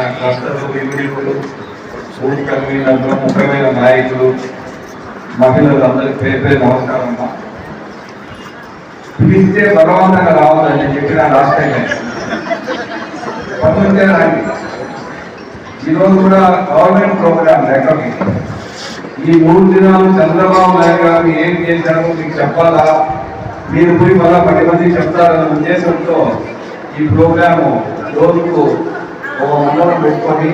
నా క్లస్టర్లు వివిధులు బూత్ కన్వీనర్లు ముఖ్యమైన నాయకులు మహిళలు అందరికి పేరు పేరు నమస్కారం అమ్మా. పిలిస్తే బలవంతంగా రావాలని చెప్పిన లాస్ట్ టైం పంతొమ్మిది రండి. ఈరోజు కూడా గవర్నమెంట్ ప్రోగ్రామ్ లెక్కకి ఈ మూడు దినాలు చంద్రబాబు నాయుడు గారు ఏం చేశారో మీకు చెప్పాలా? మీరు పోయి మళ్ళా పది మంది చెప్తారన్న ఉద్దేశంతో ఈ ప్రోగ్రాము రోజుకు ఒక మండలం పెట్టుకొని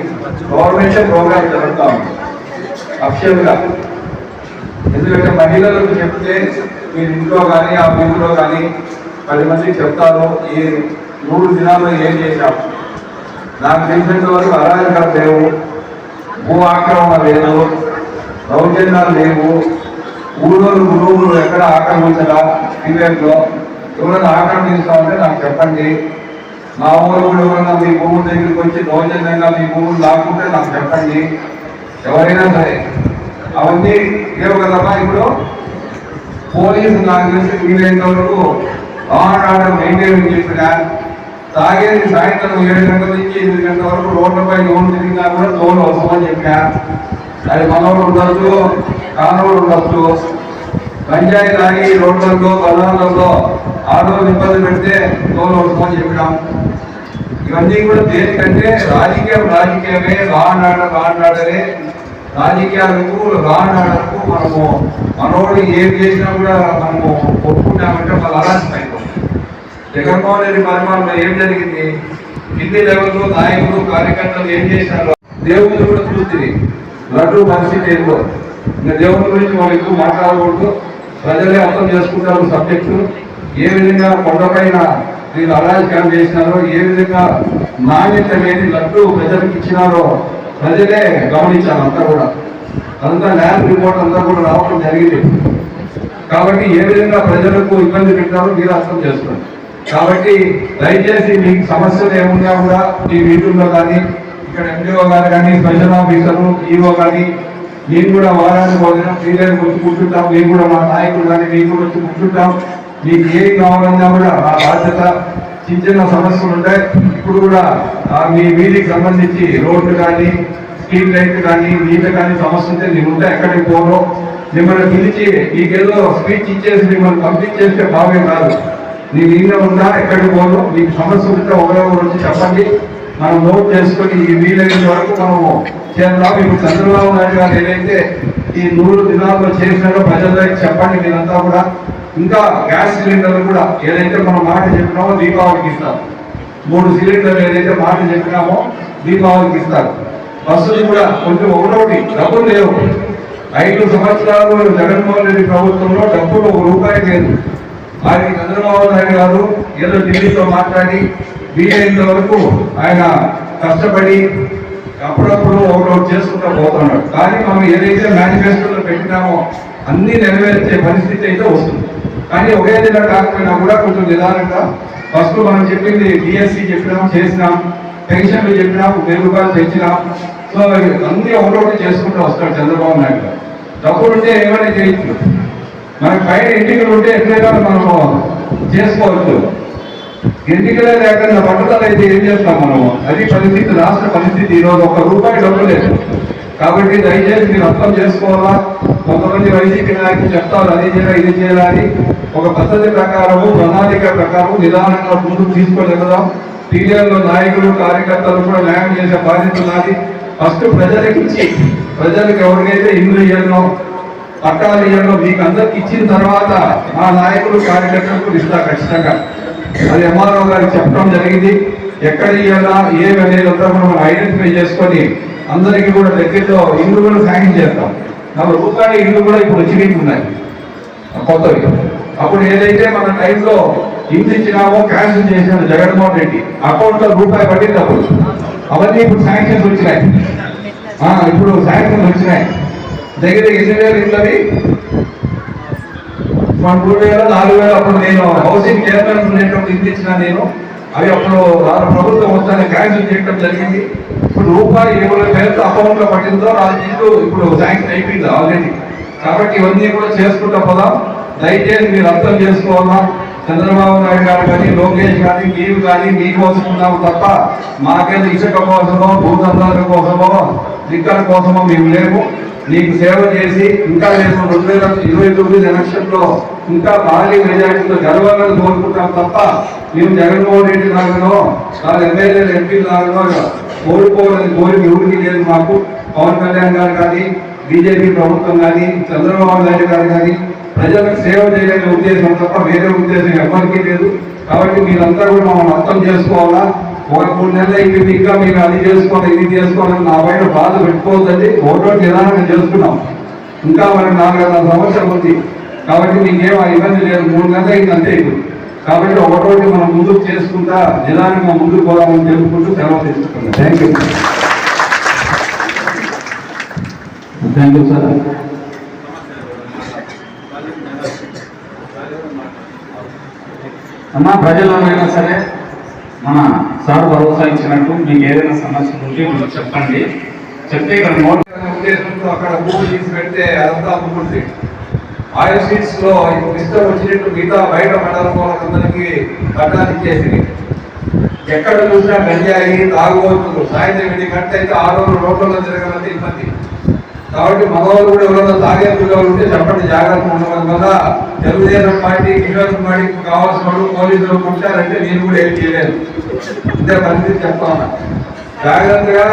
గవర్నమెంట్ ప్రోగ్రామ్ జరుగుతాం అఫిషియల్గా ఎందుకంటే మహిళలకు చెప్తే మీరు ఇంట్లో కానీ ఆ బిల్లులో కానీ పది మందికి చెప్తారు ఈ మూడు దినాల్లో ఏం చేశాం? నాకు తెలిసినంత వరకు అరాజకాలు లేవు భూ ఆక్రమణ లేదు దౌర్జన్యాలు లేవు. ఊళ్ళో గురువులు ఎక్కడ ఆక్రమించరా ఈవెంట్లో ఎవరైనా ఆక్రమిస్తామంటే నాకు చెప్పండి. మా ఊరు కూడా ఎవరైనా మీ భూముల దగ్గరికి వచ్చి దౌర్జన్యంగా మీ భూములు లాక్కుంటే నాకు చెప్పండి. ఎవరైనా సరే. అవన్నీ లేవు కదమ్మా ఇప్పుడు పోలీసు నాకు తెలిసి వీలైనంత వరకు ఆన్ ఆర్డర్ మెయింటైన్ చెప్పిన తాగేది సాయంత్రం ఏడు గంటల నుంచి ఎనిమిది గంటల వరకు రోడ్లపై లోన్ తిరిగినా కూడా లోన్ వస్తామని చెప్పిన. అది మనవాళ్ళు ఉండొచ్చు కానోడు ఉండొచ్చు. పంచాయతీ ఆగి రోడ్లలో బలాలలో ఆటోలు ఇబ్బంది పెడితే లోన్ వస్తామని చెప్పడం ఇవన్నీ కూడా దేనికంటే రాజకీయం రాజకీయమే. రానాడ రానాడరే రాజకీయాలకు రానాడకు మనము మనోడు ఏం చేసినా కూడా మనము ఒప్పుకుంటామంటే వాళ్ళు అలాంటి అయిపోతుంది. జగన్మోహన్ రెడ్డి పరిమాణంలో ఏం జరిగింది? కింది లెవెల్లో నాయకులు కార్యకర్తలు ఏం చేశారు దేవుని కూడా చూస్తుంది లడ్డు మనిషి దేవుడు ఇంకా దేవుని గురించి మనం ఎక్కువ మాట్లాడకూడదు. ప్రజలే అర్థం చేసుకుంటారు సబ్జెక్టు ఏ విధంగా కొండపైన వీళ్ళు అరాజకాలు చేసినారో ఏ విధంగా నాణ్యత లేని లడ్డు ప్రజలకు ఇచ్చినారో ప్రజలే గమనించారు అంతా కూడా. అంతా ల్యాబ్ రిపోర్ట్ అంతా కూడా రావడం జరిగింది. కాబట్టి ఏ విధంగా ప్రజలకు ఇబ్బంది పెట్టారో మీరు అర్థం చేసుకోండి. కాబట్టి దయచేసి మీకు సమస్యలు ఏమున్నా కూడా మీ మీటింగ్లో కానీ ఇక్కడ ఎండిఓ గారు కానీ స్పెషల్ ఆఫీసర్లు ఈఓ కానీ నేను కూడా వారానికి పోయినా మీరేకి వచ్చి కూర్చుంటాం మేము కూడా మా నాయకులు కానీ మేము కూడా వచ్చి కూర్చుంటాం మీకు ఏం కావాలన్నా కూడా ఆ బాధ్యత చిన్న చిన్న సమస్యలు ఉంటాయి. ఇప్పుడు కూడా మీ వీధికి సంబంధించి రోడ్లు కానీ స్ట్రీట్ లైట్ కానీ నీళ్ళు కానీ సమస్య ఉంటే నేను ఉంటే ఎక్కడికి పోను. మిమ్మల్ని పిలిచి మీకేదో స్పీచ్ ఇచ్చేసి మిమ్మల్ని పంపించేస్తే బాగా కాదు. నేను ఈయన ఉన్నా ఎక్కడికి పోను. మీకు సమస్య ఉంటే ఒకరో వచ్చి చెప్పండి. మనం నోట్ చేసుకొని ఈ వీలైన వరకు మనము చేద్దాం. ఇప్పుడు చంద్రబాబు నాయుడు గారు ఏదైతే ఈ నూరు దినాల్లో చేసినారో ప్రజలకి చెప్పండి మీరంతా కూడా. ఇంకా గ్యాస్ సిలిండర్లు కూడా ఏదైతే మనం మాట చెప్పినామో దీపావళికి ఇస్తాం మూడు సిలిండర్లు ఏదైతే మాట చెప్పినామో దీపావళికి ఇస్తారు. బస్సులు కూడా కొంచెం ఒకటోటి డబ్బులు లేవు. ఐదు సంవత్సరాలు జగన్మోహన్ రెడ్డి ప్రభుత్వంలో డబ్బులు ఒక రూపాయి లేదు. వారికి చంద్రబాబు నాయుడు గారు ఏదో ఢిల్లీతో మాట్లాడి వీలైనంత వరకు ఆయన కష్టపడి అప్పుడప్పుడు ఒకటి చేసుకుంటూ పోతున్నాడు. కానీ మనం ఏదైతే మేనిఫెస్టోలో పెట్టినామో అన్ని నెరవేర్చే పరిస్థితి అయితే వస్తుంది. కానీ ఒకే దిన కాకపోయినా కూడా కొంచెం నిదానంగా ఫస్ట్ మనం చెప్పింది డిఎస్సి చెప్పినాం చేసినాం పెన్షన్లు చెప్పినాం వెయ్యి రూపాయలు పెంచినాం సో అన్ని ఒకటి చేసుకుంటూ వస్తాడు చంద్రబాబు నాయుడు గారు. డబ్బులు ఉంటే ఏమైనా చేయొచ్చు. మనకి పైన ఎన్నికలు ఉంటే ఎట్లయినా మనం చేసుకోవచ్చు. ఎన్నికలే లేకుండా పట్టుదల అయితే ఏం చేస్తాం మనము? అది పరిస్థితి రాష్ట్ర పరిస్థితి ఈరోజు ఒక్క రూపాయి డబ్బు లేదు. కాబట్టి దయచేసి మీరు అర్థం చేసుకోవాలా? కొంతమంది వైసీపీ నాయకులు చెప్తారు అది చేయాలి ఇది చేయాలని ఒక పద్ధతి ప్రకారము ప్రణాళిక ప్రకారం నిదానంగా ముందుకు తీసుకెళ్దాం టీడీఆర్లో నాయకులు కార్యకర్తలు కూడా న్యాయం చేసే బాధ్యత ఉన్నది ఫస్ట్ ప్రజలకు ఇచ్చి ప్రజలకు ఎవరికైతే ఇల్లు ఇయ్యనో పట్టాలు ఇయ్యనో మీకు అందరికి ఇచ్చిన తర్వాత మా నాయకులు కార్యకర్తలకు ఇస్తా ఖచ్చితంగా. అది ఎంఆర్ఓ గారికి చెప్పడం జరిగింది. ఎక్కడ ఇవ్వాలా ఏమి అనేది అంతా మనం ఐడెంటిఫై చేసుకొని అందరికీ కూడా దగ్గరలో ఇల్లు కూడా శాంక్షన్ చేస్తాం నలభై రూపాయల ఇల్లు కూడా ఇప్పుడు వచ్చినవి ఉన్నాయి. కొత్తవి. అప్పుడు ఏదైతే మన టైంలో ఇల్లు ఇచ్చినామో క్యాన్సిల్ చేసిన జగన్మోహన్ రెడ్డి అకౌంట్లో రూపాయి పడింది అప్పుడు. అవన్నీ ఇప్పుడు శాంక్షన్స్ వచ్చినాయి. ఇప్పుడు శాంక్షన్స్ వచ్చినాయి. దగ్గర ఎన్ని వేలు ఇళ్ళవి మూడు వేల నాలుగు వేల అప్పుడు నేను హౌసింగ్ చైర్మన్ ఉండేటప్పుడు ఇల్లు ఇచ్చిన నేను. అవి అప్పుడు రాష్ట్ర ప్రభుత్వం వస్తానే క్యాన్సిల్ చేయడం జరిగింది. ఇప్పుడు రూపాయి ఇరవై పేరుతో అకౌంట్లో పట్టిందో ఆ ఇప్పుడు శాంక్షన్ అయిపోయింది ఆల్రెడీ కాబట్టి ఇవన్నీ కూడా చేసుకుంటా పోదాం. దయచేసి మీరు అర్థం చేసుకోవాలా? చంద్రబాబు నాయుడు గారు కానీ లోకేష్ కానీ మీరు కానీ మీకోసం ఉన్నాము తప్ప మాకేదో ఇసుక కోసమో భూదందాల కోసమో లిక్కర్ కోసమో మేము లేము. నీకు సేవ చేసి ఇంకా రేపు రెండు వేల ఇరవై తొమ్మిది ఎలక్షన్లో ఇంకా భారీ మెజార్టీతో గెలవాలని కోరుకుంటాం తప్ప మేము జగన్మోహన్ రెడ్డి లాగానో వాళ్ళ ఎమ్మెల్యేలు ఎంపీ లాగానో కోరుకోవాలని కోరిక ఎవరికి లేదు మాకు. పవన్ కళ్యాణ్ గారు కానీ బీజేపీ ప్రభుత్వం కానీ చంద్రబాబు నాయుడు గారు కానీ ప్రజలకు సేవ చేయాలనే ఉద్దేశం తప్ప వేరే ఉద్దేశం ఎవరికీ లేదు. కాబట్టి మీరంతా కూడా మమ్మల్ని అర్థం చేసుకోవాలా? ఒక మూడు నెలలు అయిపోయింది ఇంకా మీరు అది చేసుకోవాలి ఇది చేసుకోవాలని నా పైన బాధ పెట్టుకోవద్దండి. ఓటో నిదానం చేసుకున్నాం. ఇంకా మనకి నాలుగైదు సంవత్సరం ఉంది. కాబట్టి మీకేం ఆ ఇబ్బంది లేదు. మూడు నెలలు అయింది అంతే ఇప్పుడు. కాబట్టి ఒకటోటి మనం ముందుకు చేసుకుంటా నిదానంగా ముందుకు పోదామని తెలుపుకుంటూ సెలవు తీసుకుంటాం thank you thank you sir అమ్మా ప్రజలమైనా సరే మన సార్ భరోసా ఇచ్చినట్టు మీకు ఏదైనా సమస్య ఉంటే మీరు చెప్పండి. చెప్తే ఇక్కడ ఉద్దేశంతో అక్కడ భూమి తీసి పెడితే అదంతా అమ్ముకుంటే ఆయిల్ సీట్స్లో ఇష్టం వచ్చినట్టు మిగతా బయట మండలం వాళ్ళందరికీ పట్టాలు ఇచ్చేసి ఎక్కడ చూసినా గంజాయి తాగుబోతులు సాయంత్రం ఎన్ని గంట అయితే ఆ రోజు రోడ్లలో తిరగాలంటే ఇబ్బంది. కాబట్టి మగవాళ్ళు కూడా ఎవరైనా తాగే పిల్లలు ఉంటే చెప్పండి జాగ్రత్త ఉండడం వల్ల తెలుగుదేశం పార్టీ కిషోర్ పార్టీకి కావాల్సిన వాళ్ళు పోలీసులు కొట్టారంటే నేను కూడా ఏం చేయలేదు ఇదే పరిస్థితి చెప్తా ఉన్నా. జాగ్రత్తగా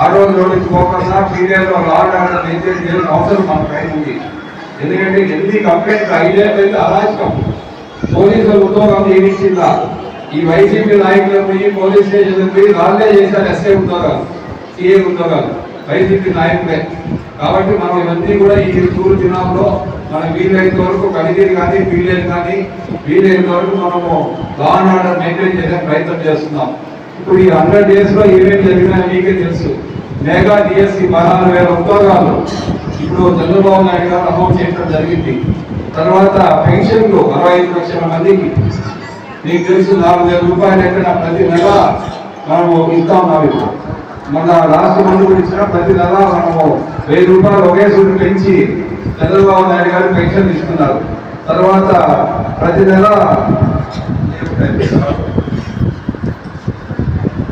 ఆ రోజు రోజుకి పోకుండా పీడియాలో లాడ్ ఆర్డర్ మెయింటైన్ చేయాల్సిన అవసరం మన పైన ఉంది ఎందుకంటే ఎన్ని కంప్లైంట్ ఐదేళ్ళు అయితే అరాచకం పోలీసులు ఉద్యోగం ఏమిచ్చిందా ఈ వైసీపీ నాయకులు పోయి పోలీస్ స్టేషన్ పోయి వాళ్ళే చేశారు ఎస్ఐ ఉద్యోగాలు సిఏ ఉద్యోగాలు. వైసీపీ నాయకులే. కాబట్టి మనం ఇవన్నీ కూడా ఈ తూరు దినాల్లో మనం వీలైనంత వరకు కనిగిరి కానీ వీలైన కానీ వీలైనంత వరకు మనము లా అండ్ ఆర్డర్ మెయింటైన్ చేసే ప్రయత్నం చేస్తున్నాం. ఇప్పుడు ఈ హండ్రెడ్ డేస్లో ఏమేమి జరిగినా మీకే తెలుసు. మెగా డిఎస్సి పదహారు వేల ఉద్యోగాలు ఇప్పుడు చంద్రబాబు నాయుడు గారు అమౌంట్ చేయడం జరిగింది. తర్వాత పెన్షన్లు అరవై ఐదు లక్షల మందికి. మీకు తెలుసు నాలుగు వేల రూపాయలు ఎక్కడ ప్రతి నెల మనము ఇస్తా ఉన్నాం ఇప్పుడు మన రాష్ట్ర మంత్రులు ఇచ్చిన ప్రతి నెల మనము వెయ్యి రూపాయలు ఒకే సూటి పెంచి చంద్రబాబు నాయుడు గారు పెన్షన్ ఇస్తున్నారు తర్వాత ప్రతి నెల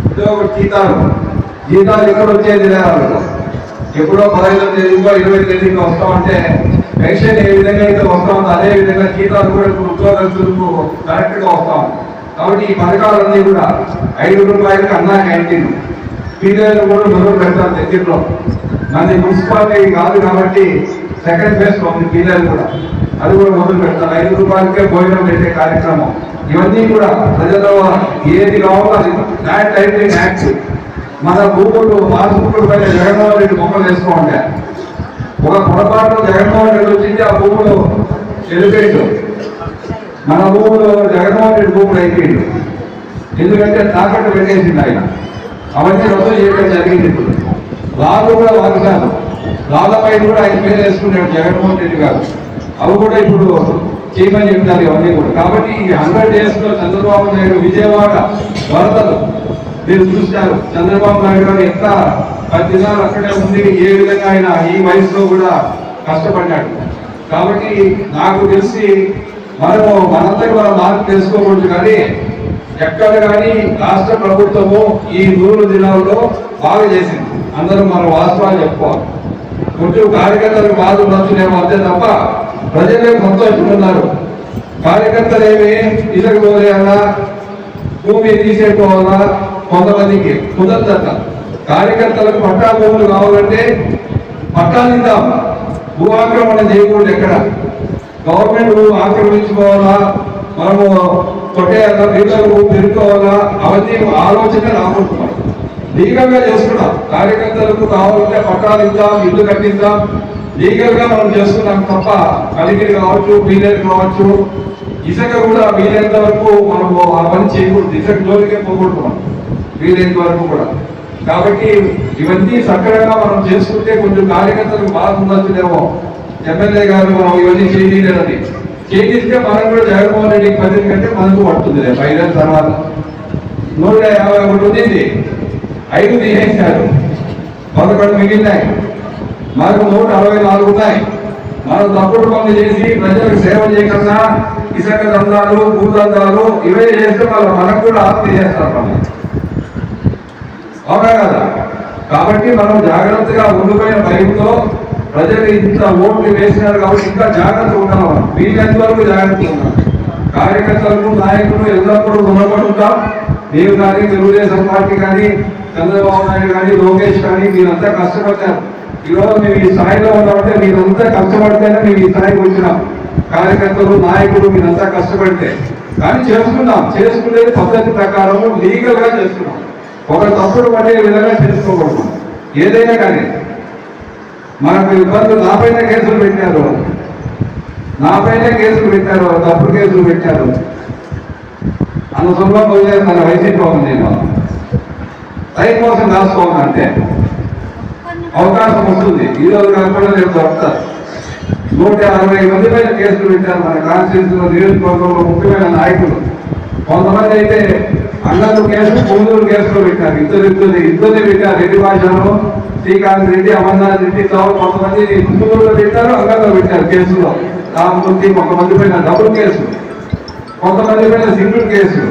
ఉద్యోగ జీతాలు. జీతాలు ఎక్కడ వచ్చేది లేదు ఎప్పుడో పదహైదో తేదీకో ఇరవై తేదీకో వస్తామంటే పెన్షన్ ఏ విధంగా అయితే వస్తామో అదే విధంగా జీతాలు కూడా ఇప్పుడు ఉద్యోగస్తులకు కరెక్ట్ వస్తాం. కాబట్టి ఈ పథకాలన్నీ కూడా ఐదు రూపాయలకి అన్నా క్యాంటీన్. పీరియడ్ కూడా మొదలు పెడతారు దగ్గరలో. నాది మున్సిపాలిటీ కాదు కాబట్టి సెకండ్ ఫేజ్ పంపి పీరియడ్ కూడా. అది కూడా మొదలు పెడతారు. ఐదు రూపాయలకే భోజనం పెట్టే కార్యక్రమం. ఇవన్నీ కూడా ప్రజల ఏది కావాలో అది. ల్యాండ్ అయితే యాక్ట్ మన భూములు పాస్బుక్ల పైన జగన్మోహన్ రెడ్డి బొమ్మలు వేసుకోండి ఒక పొరపాటు జగన్మోహన్ రెడ్డి వచ్చింది ఆ భూములు వెళ్ళిపోయిండు మన భూములు జగన్మోహన్ రెడ్డి భూములు అయిపోయిండు. ఎందుకంటే తాకట్టు పెట్టేసింది ఆయన. అవన్నీ రద్దు చేయడం జరిగింది. ఇప్పుడు లాలు కూడా వాగ్దానం లాలపై కూడా ఆయన పేరు వేసుకున్నాడు జగన్మోహన్ రెడ్డి గారు. అవి కూడా ఇప్పుడు చేయమని చెప్తారు ఇవన్నీ కూడా. కాబట్టి ఈ హండ్రెడ్ డేస్లో చంద్రబాబు నాయుడు విజయవాడ వరదలు. మీరు చూశారు చంద్రబాబు నాయుడు గారు ఎంత పది దినాలు అక్కడే ఉంది ఏ విధంగా ఆయన ఈ వయసులో కూడా కష్టపడ్డాడు. కాబట్టి నాకు తెలిసి మనము మనందరూ మనం మార్పు తెలుసుకోకూడదు కానీ ఎక్కడ కానీ రాష్ట్ర ప్రభుత్వము ఈ నూరు దినాల్లో బాగా చేసింది. అందరూ మన వాస్తవాలు చెప్పుకోవాలి. కొంచెం కార్యకర్తలకు బాధ నచ్చునేమో అంతే తప్ప ప్రజలే సంతోషులున్నారు కార్యకర్తలు ఏమి ఇసుక పోలేయాలా? భూమి తీసేసుకోవాలా? కొంతమందికి కుదరదట. కార్యకర్తలకు పట్టా భూములు కావాలంటే పట్టాలు ఇద్దాం. భూ ఆక్రమణ చేయకూడదు ఎక్కడ? గవర్నమెంట్ ఆక్రమించుకోవాలా? మనము కొట్టేయాలా లీగల్ పెరుకోవాలా అవన్నీ ఆలోచన రాకుంటున్నాం లీగల్గా చేసుకున్నాం. కార్యకర్తలకు కావాలంటే పట్టాలు ఇద్దాం ఇల్లు కట్టిద్దాం. లీగల్గా మనం చేసుకున్నాం తప్ప కలిగిరి కావచ్చు బీలేరు కావచ్చు. ఇసుక కూడా వీలైనంత వరకు మనం ఆ పని చేయకూడదు. ఇసుక జోలికే పోకూడదు మనం. వీలైనంత వరకు కూడా. కాబట్టి ఇవన్నీ సక్రమంగా మనం చేసుకుంటే కొంచెం కార్యకర్తలకు బాగా ఉండొచ్చునేమో ఎమ్మెల్యే గారు మనం ఇవన్నీ చేయలేదని చేయిస్తే మనం కూడా జగన్మోహన్ రెడ్డికి పది కంటే మనకు పడుతుంది రేపు. ఐదేళ్ళ తర్వాత. నూట యాభై ఒకటి ఉంది ఐదు తీసేశారు. పదకొండు మిగిలినాయి. మనకు నూట అరవై నాలుగు ఉన్నాయి. మనం తప్పుడు పనులు చేసి ప్రజలకు సేవ చేయకుండా ఇసక దందాలు భూదందాలు ఇవే చేస్తే వాళ్ళు మనకు కూడా ఆస్తి చేస్తారు మనం అవునా కదా? కాబట్టి మనం జాగ్రత్తగా ఉండిపోయిన భయంతో ప్రజలు ఇంత ఓట్లు వేసినారు కాబట్టి ఇంకా జాగ్రత్త ఉన్నాం మనం. వీళ్ళంత వరకు జాగ్రత్త ఉన్నాం కార్యకర్తలకు నాయకులు ఎల్లప్పుడూ రుణపడుతాం. నేను కానీ తెలుగుదేశం పార్టీ కానీ చంద్రబాబు నాయుడు కానీ లోకేష్ కానీ మీరంతా కష్టపడ్డారు. ఈరోజు మేము ఈ స్థాయిలో ఉన్నామంటే మీరంతా కష్టపడితేనే మేము ఈ స్థాయికి వచ్చినాం. కార్యకర్తలు నాయకులు మీరంతా కష్టపడితే. కానీ చేసుకున్నాం చేసుకునేది పద్ధతి ప్రకారం లీగల్గా చేస్తున్నాం ఒక తప్పుడు పడే విధంగా చేసుకోకూడదు. ఏదైనా కానీ మనకు ఇబ్బందులు నాపైన కేసులు పెట్టారు. నాపైన కేసులు పెట్టారు తప్పుడు కేసులు పెట్టారు. అన్న సులభంగా వదిలేదు మన వైసీపీ ఉంది నేను. టైం కోసం రాసుకోవాలి అవకాశం వస్తుంది. ఈ రోజు కాకుండా రేపు దొరుకుతారు నూట అరవై మంది పైన కేసులు పెట్టారు మన కాన్స్టిట్యూషన్ నియోజకవర్గంలో ముఖ్యమైన నాయకులు. కొంతమంది అయితే అన్నలు కేసులు పూజలు కేసులు పెట్టారు. ఇద్దరు ఇద్దరు ఇద్దరు పెట్టారు. రెడ్డి భాషలో శ్రీకాంత్ రెడ్డి అమర్నాథ్ రెడ్డి తావు కొంతమంది పుత్తూరులో పెట్టారు అంగంలో పెట్టారు కేసులో. రామమూర్తి కొంతమంది పైన డబుల్ కేసు కొంతమంది పైన సింగిల్ కేసు